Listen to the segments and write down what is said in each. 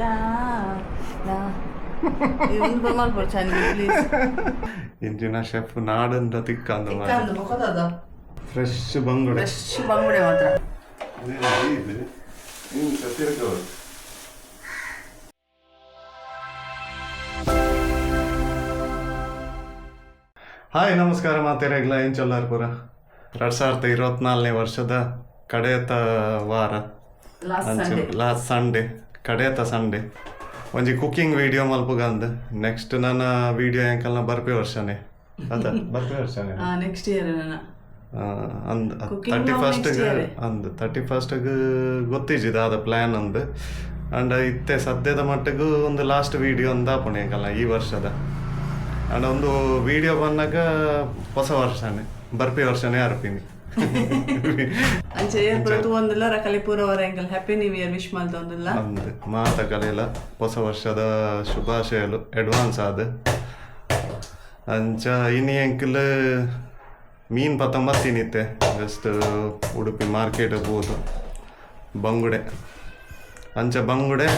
ಲಾ ಲಾ ಇದು ಮಾಡ್ಬೋದು ಚೆನ್ನಾಗಿ ಪ್ಲೀಸ್ ಇಂಜಿನ ಶೆಫ್ ನಾಡಂದ ತಿಕ್ಕ ಫ್ರೆಶ್ ಬಂಗುಡೆ. ಫ್ರೆಶ್ ಬಂಗುಡೆ ಮಾತ್ರ. ಹಾಯ್ ನಮಸ್ಕಾರ ಮಾತೇರಾಗ್ಲ ಏನ್ ಚೊಲ್ಲಾರ್ ಪೂರ ಎರಡ್ ಸಾವಿರದ ಇರುವತ್ನಾಲ್ಕನೇ ವರ್ಷದ ಕಡೆಯ ವಾರ. ಲಾಸ್ಟ್ ಸಂಡೇ ಕಡೆಯತ ಸಂಡೆ ಒಂಜಿ ಕುಕಿಂಗ್ ವಿಡಿಯೋ ಮಲ್ಪುಗಂದ್. ನೆಕ್ಸ್ಟ್ ನನ್ನ ವಿಡಿಯೋ ಎಂಕಲ್ನ ಬರ್ಪೆ ವರ್ಷನೇ. ಅದ ಬರ್ಪೆ ವರ್ಷನೇ. ನೆಕ್ಸ್ಟ್ ಇಯರ್ ಅಂದ್ ತರ್ಟಿ ಫಸ್ಟ್ ಅಂದ್ ತರ್ಟಿ ಫಸ್ಟ್ಗೆ ಗೊತ್ತಿಜಿದ ಅದ ಪ್ಲಾನ್ ಅಂದ್. ಅಂಡ್ ಇತ್ತೆ ಸದ್ಯದ ಮಟ್ಟಿಗೂ ಒಂದು ಲಾಸ್ಟ್ ವಿಡಿಯೋ ಒಂದು ಆಪುಣೆಕಲ್ಲ ಈ ವರ್ಷದ. ಅಂಡ್ ಒಂದು ವಿಡಿಯೋ ಬಂದಾಗ ಹೊಸ ವರ್ಷನೇ ಬರ್ಪಿ ವರ್ಷನೇ ಅರ್ಪಿನಿ. ಅಂಚೆ ತೂವೊಂದಿಲ್ಲ ರಕಲಿ ಪೂರ ವರ ಎಂಕಲ್ ಹ್ಯಾಪಿ ನ್ಯೂ ಇಯರ್ ವಿಶ್ ಮಾಡ್ತೊಂದಿಲ್ಲ ಅಂದ್ ಮಾತ ಕಲೆಯಲ್ಲ ಹೊಸ ವರ್ಷದ ಶುಭಾಶಯಲು ಅಡ್ವಾನ್ಸ್ ಆದ. ಅಂಚ ಇನಿ ಎಂಕಲ್ ಮೀನ್ ಪತ್ತೊಂಬತ್ತು ತಿನ್ನಿತ್ತೆ ಜಸ್ಟ್ ಉಡುಪಿ ಮಾರ್ಕೆಟ್ ಹೋದು. ಬಂಗುಡೆ. ಅಂಚ ಬಂಗುಡೆ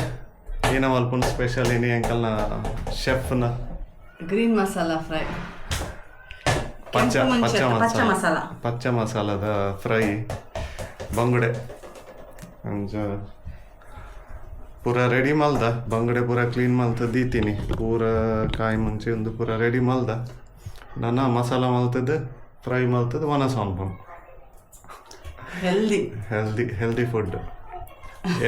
ಏನ ಮಲ್ಪನ ಸ್ಪೆಷಲ್ ಇನಿ ಎಂಕಲ್ನ ಶೆಫ್ನ ಗ್ರೀನ್ ಮಸಾಲಾ ಫ್ರೈ ಪಚ್ಚ ಪಚ್ಚ ಮಸಾಲ. ಪಚ್ಚ ಮಸಾಲದ ಫ್ರೈ ಬಂಗುಡೆ. ಪೂರ ರೆಡಿ ಮಲ್ದ. ಬಂಗುಡೆ ಪೂರ ಕ್ಲೀನ್ ಮಲ್ತ ದೀತೀನಿ. ಪೂರ ಕಾಯಿ ಮುಂಚೆ ಒಂದು ಪೂರ ರೆಡಿ ಮಲ್ದ. ನನ್ನ ಮಸಾಲ ಮಲ್ತದ ಫ್ರೈ ಮಲ್ತದ ಒನ sambar. Healthy healthy healthy food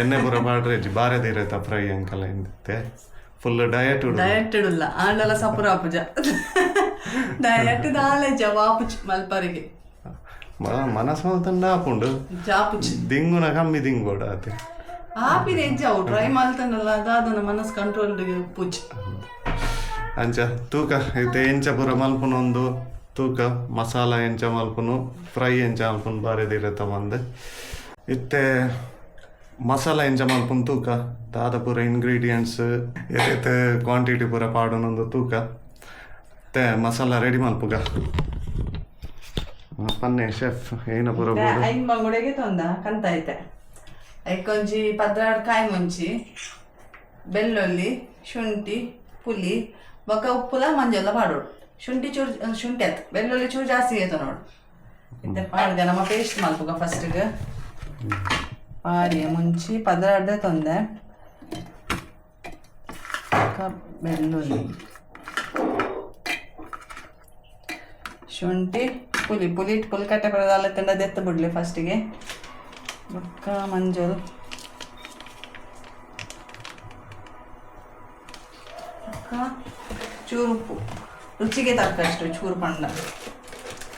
ಎಣ್ಣೆ ಪೂರ ಮಾಡ್ರೆ ಬಾರದಿ ಇರೈತ ಫ್ರೈ ಅಂಕಲ್ಲ ಹಿಂದೆ. ಫುಲ್ ಡಯಟ್ ಡಯಟ್ ಇಡಲ್ಲ ಆಂಡಲ ಸಪುರ ಅಪ್ಪುಜ ಡಯಟ್ ದಾಲೆಜ ವಾಪುಚ್ ಮಲ್ಪರಿಗೆ ಮನಸ್ಸು ಮಲ್ತಂಡ ಹಾಕೊಂಡು ಜಾಪುಚ್ ದಿಂಗುನ ಕಮ್ಮಿ ದಿಂಗೋಡ ಅದೇ ಆಪಿ ರೇಂಜ್ ಅವು ಟ್ರೈ ಮಾಡ್ತಾನಲ್ಲ ಅದಾದ ಮನಸ್ ಕಂಟ್ರೋಲ್ ಪುಚ್ ಅಂಚ ತೂಕ ಇದು ಎಂಚ ಪೂರ ಮಲ್ಪುನ ಒಂದು ತೂಕ ಮಸಾಲ ಎಂಚ ಮಲ್ಪುನು ಫ್ರೈ ಎಂಚ ಮಲ್ಪುನು ಬಾರಿದಿರತ್ತ ಮಂದ್ ಇತ್ತೆ ಮಸಾಲ ಎಂಚ ಮಲ್ಪುನ ತೂಕ ದಾದ ಪೂರ ಇಂಗ್ರೀಡಿಯೆಂಟ್ಸ್ ಎದೈತೆ ಕ್ವಾಂಟಿಟಿ ಪೂರ ಪಾಡೊಂದೊಂದು ತೂಕ ತೆ ಮಸಾಲ ರೆಡಿ ಮಲ್ಪುಗ ಪನ್ನೆ ಶೆಫ್ ಏನ ಪೂರ ಐನ್ ಬಂಗುಡೆಗೆ ತೊಂದ, ಕಂತ ಐತೆ. ಐಕೊಂಜಿ ಪದ್ರಾಡ್ ಕಾಯಿ ಮುಂಚಿ, ಬೆಳ್ಳುಳ್ಳಿ, ಶುಂಠಿ, ಪುಲಿ, ಬೊಕ್ಕ ಉಪ್ಪುಲ ಮಂಜಲ್ಲ ಪಾಡೋಡು. ಶುಂಠಿ ಚೂರು ಶುಂಠಿ ಆಯ್ತು. ಬೆಳ್ಳುಳ್ಳಿ ಚೂರು ಜಾಸ್ತಿ ಆಯ್ತು ನೋಡು. ಮತ್ತೆ ಪಾಡ್ಗ ನಮ್ಮ ಪೇಸ್ಟ್ ಮಲ್ಪುಗ ಫಸ್ಟಿಗೆ ಪಾರಿಯ ಮುಂಚಿ ಪದ್ರಾಡ್ದೆ ತೊಂದೆ. ಬೆಳ್ಳುಳ್ಳಿ. ಶುಂಠಿ ಪುಲಿ ಪುಲಿ ಇಟ್ಟು ಪುಲಿ ಕಟ್ಟೆ ಬರೋದಲ್ಲ ತಂಡ ಎತ್ತು ಬಿಡಲಿ ಫಸ್ಟಿಗೆ ಬುಕ್ಕ ಮಂಜೂರು. ಚೂರು ಉಪ್ಪು ರುಚಿಗೆ ತಕ್ಕಷ್ಟು ಚೂರು ಪಂಡ.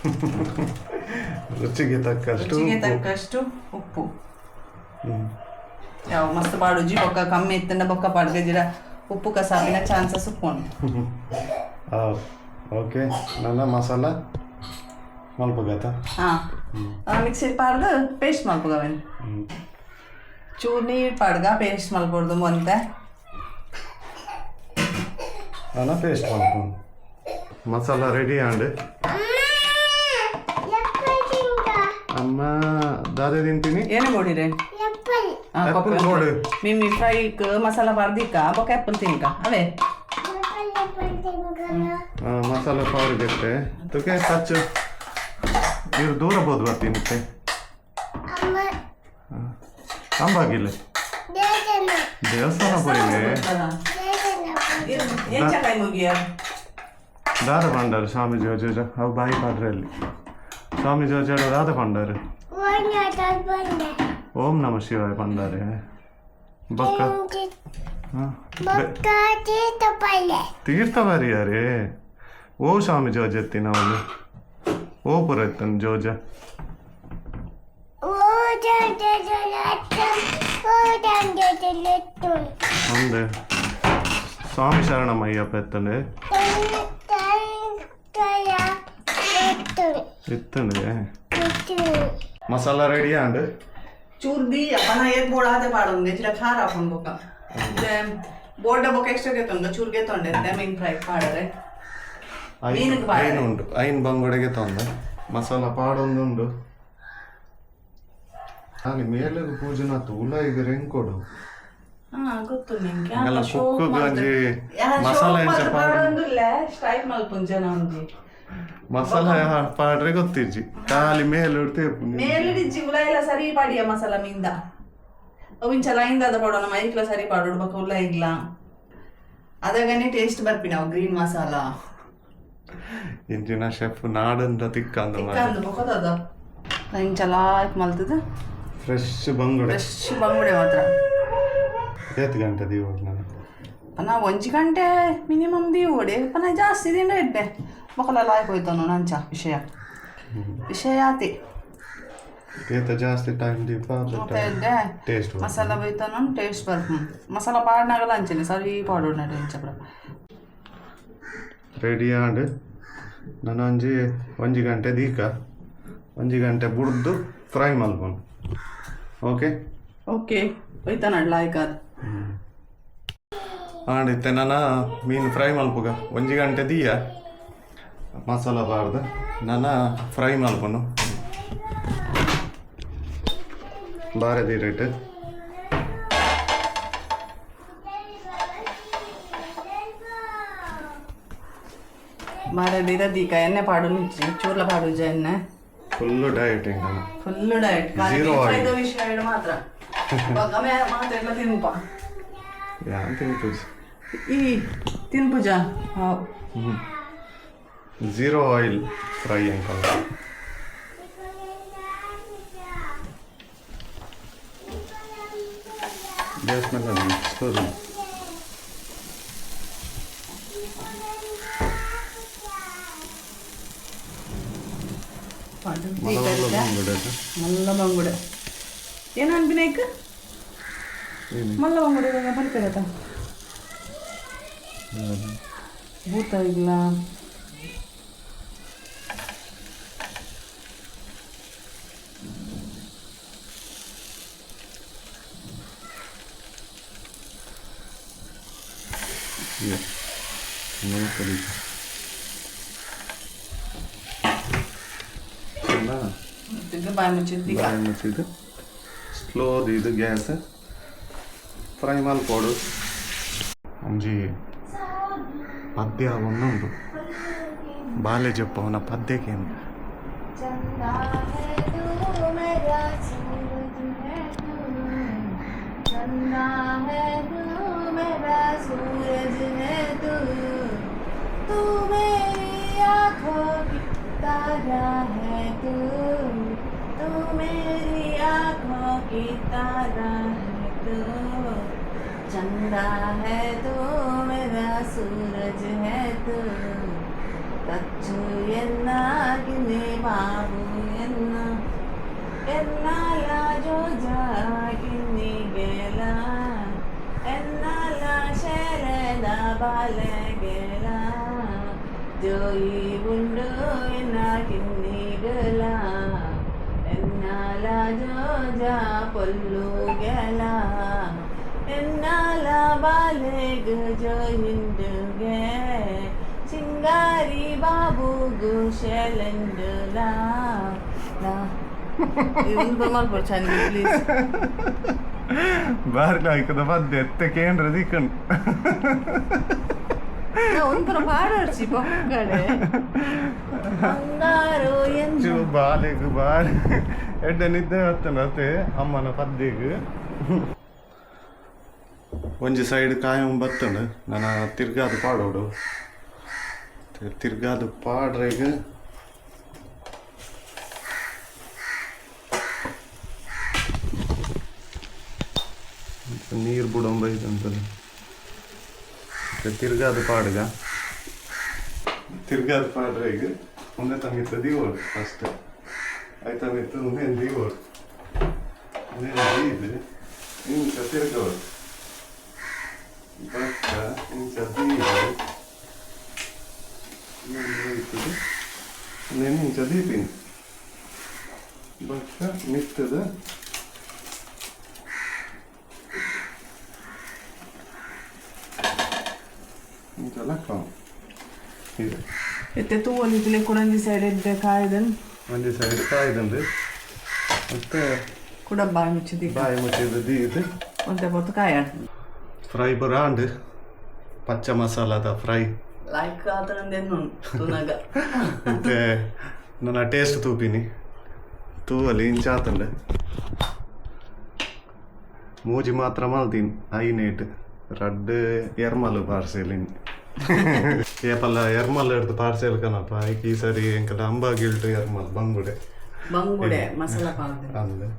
ರುಚಿಗೆ ತಕ್ಕಷ್ಟು ರುಚಿಗೆ ತಕ್ಕಷ್ಟು ಉಪ್ಪು. ಯಾವ ಮಸ್ತ್ ಪಾಡುಜಿ ಬೊಕ್ಕ ಕಮ್ಮಿ ಇತ್ತಂಡ ಬೊಕ್ಕ ಪಾಡ್ಗಜಿರ ಉಪ್ಪು ಕಸಾಬಿನ ಚಾನ್ಸಸ್ ಉಪ್ಪುಂಡು ಓಕೆ ನನ್ನ ಮಸಾಲ ಮಲ್ಪಗಾತ. ಹಾಂ. ಮಿಕ್ಸಿ ಪಾಡ್ದು ಪೇಸ್ಟ್ ಮಲ್ಪಗವೇನು ಚೂರು ನೀರು ಪಾಡ್ಗ ಪೇಸ್ಟ್ ಮಲ್ಪಡ್ದು ಮೊಂತೆ ನನ್ನ ಪೇಸ್ಟ್ ಮಲ್ಪ. ಮಸಾಲ ರೆಡಿ ಆಂಡ್ ಅಮ್ಮ ದಾದೆ ತಿಂತೀನಿ. ಏನು ಮಾಡಿರೆ ಕೊಪ್ಪಳ ನೋಡು ಮಿಮ್ಮಿ ಫ್ರೈಕ್ ಮಸಾಲ ಬಾರ್ದಿಕ್ಕ ಬೊಕ್ಕ ಆ್ಯಪಲ್ ತಿನ್ಕ ಅವೇ? ಮಸಾಲ ಪೌಡರ್ ಗೆತ್ತೆ ತುಕೆ ಟಚ್ ಇವ್ರು ದೂರ ಬೋದು ಬರ್ತೀನಿ ಅಂಬಾಗಿಲ್ಲ ದೇವಸ್ಥಾನ ಪೋಯಿಗೆ ಏನ್ ಚಕಾಯಿ ಮುಗಿಯ ದಾದ ಪಂಡಾರು ಸ್ವಾಮಿ ಜೋಜ ಅವು ಬಾಯಿ ಪಾಡ್ರೆ ಅಲ್ಲಿ ಸ್ವಾಮಿ ಜೋಜ ದಾದ ಪಂಡಾರು ಓಂ ನಮ ಶಿವಾಯ ಪಂಡಾರೆ ಬೊಕ್ಕ ಹ? ಬೆ- ತೀರ್ಥ ಬರಿಯಾರೆ ಓ ಸ್ವಾಮಿ ಜೋಜ ಎತ್ತಿನ ಅವನು ಓ ಪುರ ಎತ್ತನ್ ಜೋಜ ಅಂದೆ ಸ್ವಾಮಿ ಶರಣಮಯ್ಯಪ್ಪ ಎತ್ತಂಡೆ ಎತ್ತಂಡೆ ಮಸಾಲ ರೆಡಿ ಆಂಡ್ ಚೂರ್ ದಿ ಅಪ್ಪನ ಏತ್ ಬೋಡ ಅದೇ ಪಾಡೊಂದೆ ಚಿರ ಖಾರ ಹಾಕೊಂಡ್ ಬೊಕ್ಕ ಬೋರ್ಡ ಬೊಕ್ಕ ಎಕ್ಸ್ಟ್ರಾ ಗೆತ್ತೊಂದು ಚೂರ್ ಗೆತ್ತೊಂಡೆ ಮೀನ್ ಫ್ರೈ ಪಾಡರೆ ಮೀನಿಗೆ ಬಾಳೆ. ಐನ್ ಉಂಟು ಐನ್ ಬಂಗುಡೆಗೆ ತೊಂದೆ. ಮಸಾಲ ಪಾಡೊಂದುಂಡು ಅಲ್ಲಿ ಮೇಲೆ ಪೂಜನ ತೂಲ ಈಗ ರೆಂಗ್ ಕೊಡು? ಎಲ್ಲ ಶೋ ಕುಕ್ಕು ಗಂಜಿ ಮಸಾಲ ಎಂಚ ಮಸಾಲ ಪಾಡ್ರೆ ಗೊತ್ತಿಜ್ಜಿ. ಖಾಲಿ ಮೇಲೆ ತೇಪು ಮೇಲಿಡಿಜ್ಜಿ ಉಲ ಸರಿ ಪಾಡಿಯ ಮಸಾಲ ಮಿಂದ ಅವಿಂಚ ಲೈನ್ದಾದ ಪಡೋಣ ಮೈಕ್ಲ ಸರಿ ಪಾಡೋಡು ಬಕ್ಕ ಉಲ್ಲ ಇಲ್ಲ. ಅದಾಗನೇ ಟೇಸ್ಟ್ ಬರ್ಪಿ ನಾವು ಗ್ರೀನ್ ಮಸಾಲ. ಇಂಚಿನ ಶೆಫ್ ನಾಡಂದ ತಿಕ್ಕ ಇಂಚ ಲಾಯ್ಕ್ ಮಲ್ತದ ಫ್ರೆಶ್ ಬಂಗುಡೆ. ಫ್ರೆಶ್ ಬಂಗುಡೆ ಮಾತ್ರ. ಏತ್ ಗಂಟೆ ದೀವ ನಾನು? ಪನ ಒಂಜಿ ಗಂಟೆ ಮಿನಿಮಮ್ ದೀವೋಡೆ ಅನ್ನ ಜಾಸ್ತಿ ದಿನ ಇಡ್ಡೆ ಮಕ್ಕಳ ಲಾಯ್ಕ್ ಹೋಯ್ತಾನು ನಂಚ ವಿಷಯ. ವಿಷಯ ಆತಿ ಏತ ಜಾಸ್ತಿ ಟೈಮ್ ದೀಪ ಟೇಸ್ಟ್ ಮಸಾಲ ಬೈತಾನು ಟೇಸ್ಟ್ ಬರ್ತು ಮಸಾಲ ಪಾಡ್ನಾಗಲ್ಲ ಅಂಚನೆ ಸರಿ ಪಾಡೋಣ ಇಂಚ ರೆಡಿ ಆಂಡ್ ನಾನು ಒಂಜಿ ಒಂಜಿ ಗಂಟೆ ದೀಕ. ಒಂಜಿ ಗಂಟೆ ಬುಡ್ದು ಫ್ರೈ ಮಲ್ಪನು ಓಕೆ? ಓಕೆ. ಹೋಯ್ತಾನ ಲಾಯ್ಕ್ ಆಂಡ್ ಇತ್ತೆ ನಾನು ಮೀನು ಫ್ರೈ ಮಲ್ಪುಗ. ಒಂಜಿ ಗಂಟೆ ದೀಯ. ಮಸಾಲ ಬಾರ್ದು. ನಾನು ಫ್ರೈ ಮಲ್ಪನು ಬಾರೆ ದೀರೇಟ್ મારે દીદા એને પાડું નહીં చూర్ల పాడు జైన్ ఫుల్ డైట్ ఇంకా ఫుల్ డైట్ కానీ ఐదు విషయాలు మాత్రం గమే మాత్రం ఎట్లా తినుపా యా తినిపూజ ఈ తినిపూజ జీరో ఆయిల్ ఫ్రై ఇంకా Yes, madam. Excuse me. ಮಲ ದೀಕ ಮಲ ಇಟ್ಟ. ಬಂದ್ಬಿಡೋದು ಮಲ್ಲ ಬಂಗುಡೆ ಏನು ಅನ್ಬಿನೇಕ್ ಏನು ಮಲ್ಲ ಬಂಗುಡೆ ಬರ್ತೀರತ್ತ ಭೂತ ಇಲ್ಲ ಇಲ್ಲ ಇನ್ನೊಂದು ಬಾಯಿ ಮುಚ್ಚಿದ್ದು ದೀಕ ಬಾಯಿ ಮುಚ್ಚಿದ್ದು ಸ್ಲೋದು ಇದು ಗ್ಯಾಸ್ ಫ್ರೈ ಮಲ್ಪೋಡು ಒಂಜಿ ಪದ್ಯ ಒಂದೊಂದು ಬಾಲೆ ಜಪ್ಪವನ ಪದ್ಯಕ್ಕೆ चंदा है तू मेरा सूरज है तू चंदा है तू मेरा सूरज है तू तू मेरी आंखों की तारा है तू तू मेरी आँखों की तारा है तू चंदा है तू मेरा सूरज है तू తచ్చు ఎన్నాగినే బాబు ఎన్న ఎన్నాల జోజాగిన్ని గెల ఎన్నాల శరణ బాలగెల జోయి ఉండు ఎన్నాగిన్ని గలా నాలా జోజా పొల్లు గెలా ఎన్నాలా బాలేగ్ జో హిండు గే చింగారి బాబు గుషెలెండులా ಬಾರ್ಲ ಇಕ್ಕದ ಬಂದೆ ಎತ್ತೆ ಕೇಂದ್ರದ ಇಕ್ಕಂಡು ಒಂಥರ ಬಾಡಾಡ್ಸಿ ಬಾಲೆ ಬಾಲೆ ಎಡ್ಡ ನಿದ್ದೆ ಹತ್ತನತೆ ಅಮ್ಮನ ಪದ್ದಿಗೆ. ಒಂಜಿ ಸೈಡ್ ಕಾಯಂ ಬತ್ತನ ನನ್ನ ತಿರ್ಗಾದು ಪಾಡೋಡು. ತಿರ್ಗಾದು ಪಾಡ್ರೆಗ್. ನೀರು ಬಿಡೊಂಬ ಇದಂತಲ್ಲ ತಿರ್ಗಾದು ಪಾಡ್ಗ. ತಿರ್ಗಾದು ಪಾಡ್ರೆಗ್. ಒಂದೇ ತಂಗಿತ್ತ ದೀವೋಡು Aí também tem um rendinho, ó. Rendido, né? Iniciativa aqui, ó. Pra cá, iniciativa. Nem iniciativa, hein? Başka Mitte'de Inşallah tamam. Güzel. Ette tuvaletiyle Kur'an-ı Seyret'te kaydın. ಒಂದೇ ಸೈಡ್ ಕಾಯ್ದಂದು ಮತ್ತೆ ಕೂಡ ಬಾಯಿ ಮುಚ್ಚಿದಿ ಬಾಯಿ ಮುಚ್ಚಿದ ದೀದು ಒಂತೆ ಹೊತ್ತು ಕಾಯಾಡ ಫ್ರೈ ಪುರ ಉಂಡು ಪಚ್ಚ ಮಸಾಲದ ಫ್ರೈ ಲೈಕ್ ಆತನಂದೇನು ತುನಗ ಮತ್ತೆ ನನ್ನ ಟೇಸ್ಟ್ ತೂಪಿನಿ ತೂವಲ್ಲಿ ಇಂಚಾತಂಡೆ ಮೂಜಿ ಮಾತ್ರ ಮಲ್ತೀನಿ ಐನೇಟ್ ರಡ್ಡ್ ಎರ್ಮಲ್ ಪಾರ್ಸೆಲಿನ್ ಏಪಲ್ಲ ಎರ್ಮಲ್ ಹಿಡ್ದು ಪಾರ್ಸೆಲ್ ಕನಪ್ಪ ಐಕ್ ಈ ಸರಿ ಎಂಕಲ ಅಂಬ ಗಿಲ್ಟು ಎರ್ಮಲ್ ಬಂಗುಡೆ ಬಂಗುಡೆ ಮಸಾಲ ಪಾವ್ದೆ ಅಂದೆ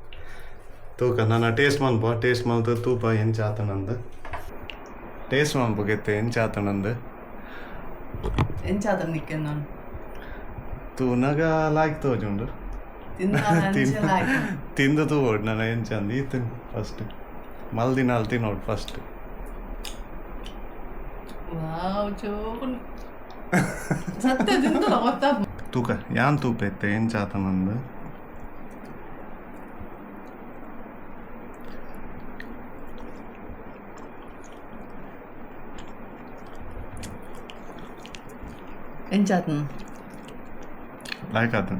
ತೂಕ ನನ್ನ ಟೇಸ್ಟ್ ಮಲ್ಪ ಟೇಸ್ಟ್ ಮಲ್ತು ತೂಪ ಎಂಚಾತನಂದು ಟೇಸ್ಟ್ ಮಲ್ಪಗೆತ್ತೆ ಎಂಚಾತನಂದು ಎಂಚಾತ ನಿಕ್ಕೆ ನಾನು ತೂನಗ ಲಾಯ್ಕ್ ತೋಜುಂಡು ತಿನ್ನ ಲೈಕ್ ತಿಂದು ತೂಗೋಡು ನನ್ನ ಏನು ಚಂದ ಈತು ಫಸ್ಟ್ ಮಲ್ದಿನ ಅಲ್ಲಿ ತಿನ್ನೋಡು ಫಸ್ಟ್ ವಾವ್ ಚೋಕುನ್ ಸತ್ಯ ತಿಂತಲ್ಲ ಗೊತ್ತಾ ತೂಕ ಯಾನ್ ತೂಪ ಎತ್ತೆ ಏನು ಚಾತ ನಂದು ಎಂಚಾತನ ಲಾಯ್ಕ್ ಆತ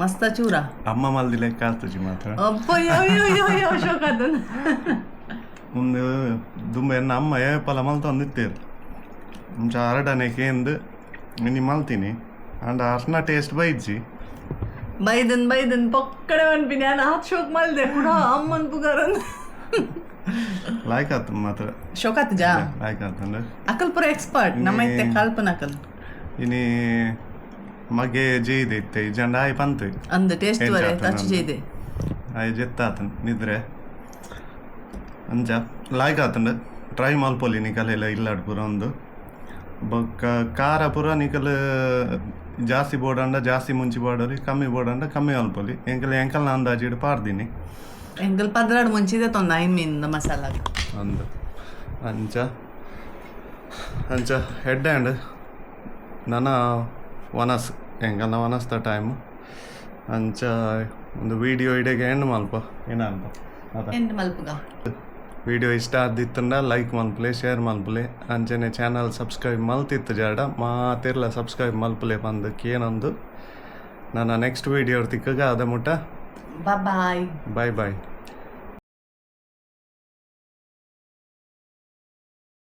ಮಸ್ತ ಚೂರ ಅಮ್ಮ ಮಲ್ದಿ ಲೆಕ್ಕ ಆಗ್ತಜಿ ಮಾತ್ರ ಅಪ್ಪಯ್ಯೋ ಶೋಕಾತನ ಮುಂದೆ ದುಂಬ ಎನ್ನ ಅಮ್ಮ ಏ ಪಲ ಮಲ್ತೊಂದಿತ್ತೇರು ಮುಂಚೆ ಅರಡನೆಗೆ ಎಂದು ನೀ ಮಲ್ತೀನಿ ಅಂಡ ಅರ್ನ ಟೇಸ್ಟ್ ಬೈಜ್ಜಿ ಬೈದನ್ ಬೈದನ್ ಪಕ್ಕಡೆ ಅನ್ಪಿನಿ ನಾನು ಹಾತ್ ಶೋಕ್ ಮಲ್ದೆ ಕೂಡ ಅಮ್ಮನ್ ಪುಗಾರನ್ ಲಾಯ್ಕ್ ಆತ ಮಾತ್ರ ಶೋಕಾತ್ ಜಾ ಲಾಯ್ಕ್ ಆತಂಡ ಅಕಲ್ ಪುರ ಎಕ್ಸ್ಪರ್ಟ್ ನಮ್ಮ ಇತ್ತೆ ಕಲ್ಪನ ಅಕಲ್ ಇನಿ ಮಗೆ ಜೇಯ್ದೆ ಇತ್ತೆ ಜಂಡ ಆಯ್ ಪಂತು ಅಂದ ಟೇಸ್ಟ್ ಏನ್ ವರೆ ಜಾತ ಟಚ್ ನಂದು? ചെയ്തേ ಆಯ್ ಜೆತ್ತಾತನ್ ನಿದ್ರೆ ಅಂಚ ಲಾಯ್ಕ್ ಆತಂಡ ಟ್ರೈ ಮಲ್ಪೊಲಿ ನಿಕಲೆಲ್ಲ ಇಲ್ಲಾಡ್ ಪೂರ ಒಂದು ಬೊಕ್ಕ ಖಾರ ಪೂರ ನಿಕಲ್ ಜಾಸ್ತಿ ಬೋಡಂಡ ಜಾಸ್ತಿ ಮುಂಚಿ ಬೋಡಲಿ ಕಮ್ಮಿ ಬೋಡಂಡ ಕಮ್ಮಿ ಅಲ್ಪಲಿ ಎಂಕಲ್ ಎಂಕಲ್ನ ಅಂದಾಜಿಡ್ ಪಾರ್ದಿನಿ ಎಂಕಲ್ ಪದ್ರಾಡ್ ಮುಂಚಿದೆ ತೊಂದ ಮೀನ್ ಮಸಾಲ ಅಂದ. ಅಂಚ. ಅಂಚ ಹೆಡ್ ಆ್ಯಂಡ್ ನನ್ನ ವನಸ್ ಎಂಕಲ್ನ ವನಸ್ದ ಟೈಮ್ ಅಂಚ ಒಂದು ವಿಡಿಯೋ ಇಡೆಗೆ ಎಂಡ್ ಮಲ್ಪ. ಏನಂತ ಅದ. ಎಂಟ್ ಮಲ್ಪುಗ. ವಿಡಿಯೋ ಇಷ್ಟ ಆದಿತ್ತಂಡ ಲೈಕ್ ಮಲ್ಪಲೆ ಶೇರ್ ಮಲ್ಪಲೆ ಅಂಚನೆ ಚಾನಲ್ ಸಬ್ಸ್ಕ್ರೈಬ್ ಮಲ್ತಿತ್ತು ಜಾಡ ಮಾತಿರ್ಲ ಸಬ್ಸ್ಕ್ರೈಬ್ ಮಲ್ಪಲೆ ಬಂದಕ್ಕೆ ಏನೊಂದು. ನನ್ನ ನೆಕ್ಸ್ಟ್ ವಿಡಿಯೋ ತಿಕ್ಕಗ ಅದ ಮುಟ್ಟ ಬಾಯ್ ಬಾಯ್ ಬಾಯ್